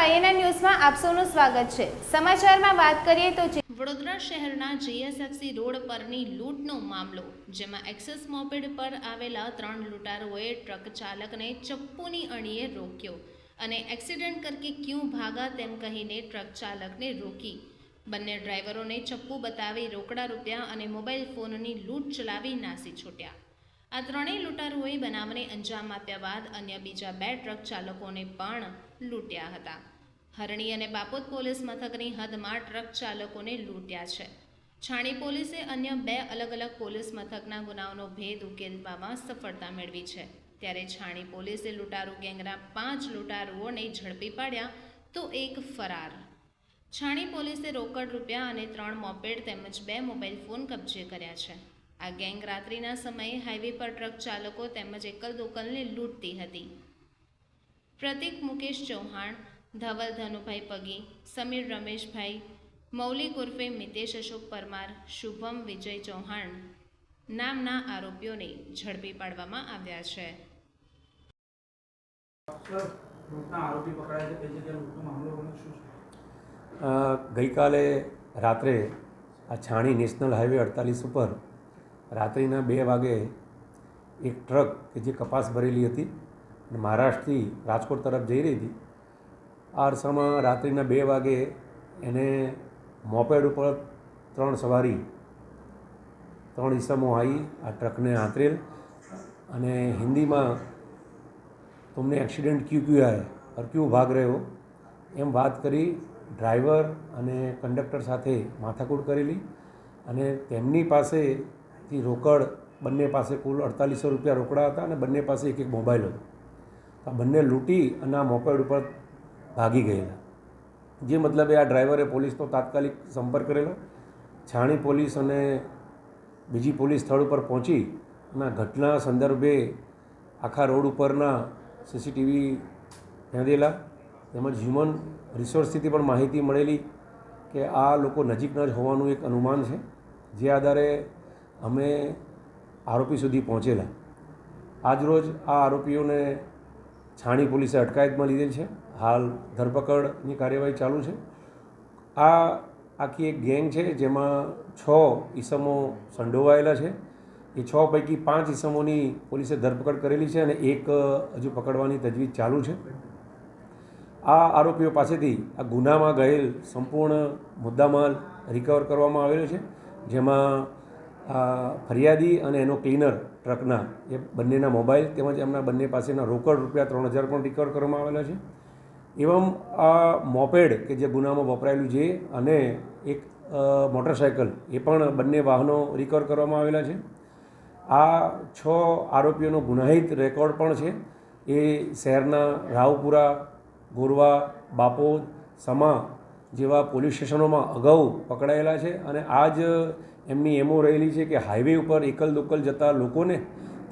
વાયએનઆર ન્યૂઝમાં આપ સૌનું સ્વાગત છે. સમાચારમાં વાત કરીએ તો વડોદરા શહેરના જીએસએફસી રોડ પરની લૂંટનો મામલો, જેમાં એક્સેસ મોપેડ પર આવેલા ત્રણ લૂંટારોએ ટ્રક ચાલકને ચપ્પુની અણીએ રોક્યો અને એક્સિડન્ટ કરકે ક્યું ભાગા તેમ કહીને ટ્રક ચાલકને રોકી. બંને ડ્રાઈવરોને ચપ્પુ બતાવી રોકડા રૂપિયા અને મોબાઈલ ફોનની લૂંટ ચલાવી નાસી છૂટ્યા. આ ત્રણેય લૂંટારુઓએ બનાવને અંજામ આપ્યા બાદ અન્ય બીજા બે ટ્રક ચાલકોને પણ લૂંટ્યા હતા. હરણી અને બાપોદ પોલીસ મથકની હદમાં ટ્રક ચાલકોને લૂંટ્યા છે. છાણી પોલીસે અન્ય બે અલગ અલગ પોલીસ મથકના ગુનાઓનો ભેદ ઉકેલવામાં સફળતા મેળવી છે. ત્યારે છાણી પોલીસે લૂંટારૂ ગેંગના પાંચ લૂંટારૂઓને ઝડપી પાડ્યા તો એક ફરાર. છાણી પોલીસે રોકડ રૂપિયા અને ત્રણ મોપેડ તેમજ બે મોબાઈલ ફોન કબજે કર્યા છે. આ ગેંગ રાત્રિના સમયે હાઈવે પર ટ્રક ચાલકો તેમજ એકલ દોકલને લૂંટતી હતી. પ્રતિક મુકેશ ચૌહાણ ધવલ ધનુભાઈ પગી સમીર રમેશભાઈ મૌલિક ઉર્ફે મિતેશ અશોક પરમાર શુભમ વિજય ચૌહાણ નામના આરોપીઓને ઝડપી પાડવામાં આવ્યા છે. સર લૂંટના આરોપી પકડાયા છે. કઈ જગ્યાએ લૂંટનો મામલો બન્યો? શું છે? અ, ગઈકાલે રાત્રે આ છાણી નેશનલ હાઈવે અડતાલીસ ઉપર રાત્રિના બે વાગે એક ટ્રક કે જે કપાસ ભરેલી હતી અને મહારાષ્ટ્રથી રાજકોટ તરફ જઈ રહી હતી આરસામાં રાત્રિના બે વાગે એને મોપેડ ઉપર ત્રણ સવારી, ત્રણ ઇસમો આવી આ ટ્રકને આંતરેલ અને હિન્દીમાં તમને એક્સિડન્ટ ક્યુ ક્યુ આય? ઓર ક્યુ ભાગ રહ્યો? એમ વાત કરી ડ્રાઈવર અને કંડક્ટર સાથે માથાકૂટ કરેલી અને તેમની પાસેથી રોકડ, બંને પાસે કુલ અડતાલીસો રૂપિયા રોકડા હતા અને બંને પાસે એક એક મોબાઈલ હતો. આ બંને લૂંટી અને આ મોપેડ ઉપર ભાગી ગયેલા. જે મતલબે આ ડ્રાઈવરે પોલીસનો તાત્કાલિક સંપર્ક કરેલો. છાણી પોલીસ અને બીજી પોલીસ સ્થળ ઉપર પહોંચી અને ઘટના સંદર્ભે આખા રોડ ઉપરના સીસીટીવી નોંધેલા તેમજ હ્યુમન રિસોર્સથી પણ માહિતી મળેલી કે આ લોકો નજીકના જ હોવાનું એક અનુમાન છે. જે આધારે અમે આરોપી સુધી પહોંચેલા. આજરોજ આ આરોપીઓને છાણી પોલીસે અટકાયતમાં લીધેલ છે. હાલ ધરપકડની કાર્યવાહી ચાલુ છે. આ આખી એક ગેંગ છે જેમાં છ ઈસમો સંડોવાયેલા છે. એ છ પૈકી પાંચ ઈસમોની પોલીસે ધરપકડ કરેલી છે અને એક હજુ પકડવાની તજવીજ ચાલુ છે. આ આરોપીઓ પાસેથી આ ગુનામાં ગયેલ સંપૂર્ણ મુદ્દામાલ રિકવર કરવામાં આવેલો છે. જેમાં ફરિયાદી અને એનો ક્લીનર ટ્રકના એ બંનેના મોબાઈલ તેમજ એમના બંને પાસેના રોકડ રૂપિયા ત્રણ હજાર પણ રિકવર કરવામાં આવેલા છે. એવમ આ મોપેડ કે જે ગુનામાં વપરાયેલું છે અને એક મોટરસાયકલ એ પણ બંને વાહનો રિકવર કરવામાં આવેલા છે. આ છ આરોપીઓનો ગુનાહિત રેકોર્ડ પણ છે. એ શહેરના રાવપુરા, ગોરવા, બાપોદ, સમા જેવા પોલીસ સ્ટેશનોમાં અગાઉ પકડાયેલા છે અને આ જ એમની એમો રહેલી છે કે હાઈવે ઉપર એકલ દોકલ જતા લોકોને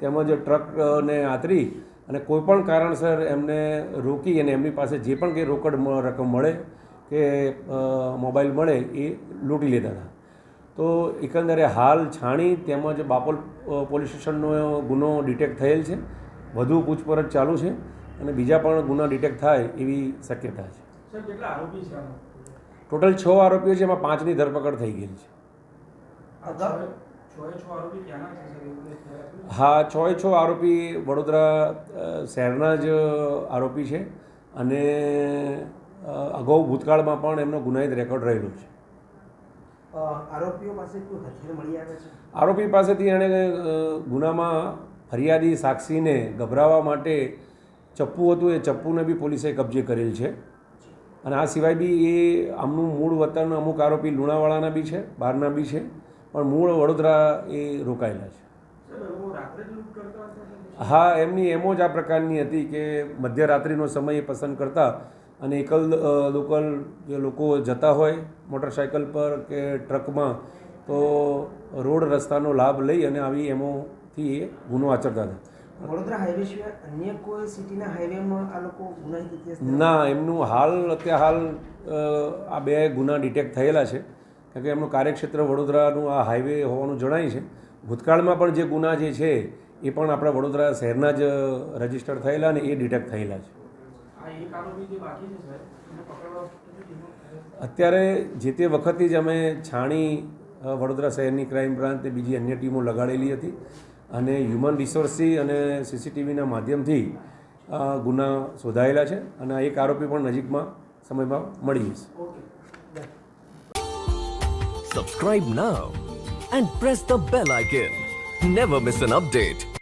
તેમજ ટ્રકને આતરી અને કોઈપણ કારણસર એમને રોકી અને એમની પાસે જે પણ કંઈ રોકડ રકમ મળે કે મોબાઈલ મળે એ લૂંટી લેતા હતા. તો એકંદરે હાલ છાણી તેમજ બાપોલ પોલીસ સ્ટેશનનો ગુનો ડિટેક્ટ થયેલ છે. વધુ પૂછપરછ ચાલુ છે અને બીજા પણ ગુના ડિટેક્ટ થાય એવી શક્યતા છે. ટોટલ છ આરોપીઓ છે એમાં પાંચની ધરપકડ થઈ ગઈ છે. હા છ છ આરોપી? વડોદરા શહેરના જ આરોપી છે અને અગાઉ ભૂતકાળમાં પણ એમનો ગુનાહિત રેકોર્ડ રહેલો છે. આરોપી પાસેથી એણે ગુનામાં ફરિયાદી સાક્ષીને ગભરાવા માટે ચપ્પુ હતું એ ચપ્પુને બી પોલીસે કબજે કરેલ છે. અને આ સિવાય બી એ આમનું મૂળ વતન અમુક આરોપી લુણાવાડાના બી છે બહારના બી છે પણ મૂળ વડોદરા એ રોકાયેલા છે? હા એમની એમો જ આ પ્રકારની હતી કે મધ્યરાત્રિનો સમય એ પસંદ કરતા અને એકલ લોકલ જે લોકો જતા હોય મોટરસાયકલ પર કે ટ્રકમાં તો રોડ રસ્તાનો લાભ લઈ અને આવી એમોથી એ ગુનો આચરતા હતા વડોદરા હાઈવે સિવાય અન્ય કોઈ સિટીના હાઈવેમાં આ લોકો ગુનાહિત ના એમનું હાલ અત્યારે હાલ આ બે ગુના ડિટેક્ટ થયેલા છે. કારણ કે એમનું કાર્યક્ષેત્ર વડોદરાનું આ હાઈવે હોવાનું જણાય છે. ભૂતકાળમાં પણ જે ગુના જે છે એ પણ આપણા વડોદરા શહેરના જ રજિસ્ટર થયેલા અને એ ડિટેક્ટ થયેલા છે. અત્યારે જે તે વખતે જ અમે છાણી વડોદરા શહેરની ક્રાઇમ બ્રાન્ચ બીજી અન્ય ટીમો લગાડેલી હતી. અને હ્યુમન રિસોર્સથી અને સીસીટીવીના માધ્યમથી ગુના શોધાયેલા છે અને આ એક આરોપી પણ નજીકમાં સમયમાં મળી જશે subscribe now and press the bell icon never miss an update.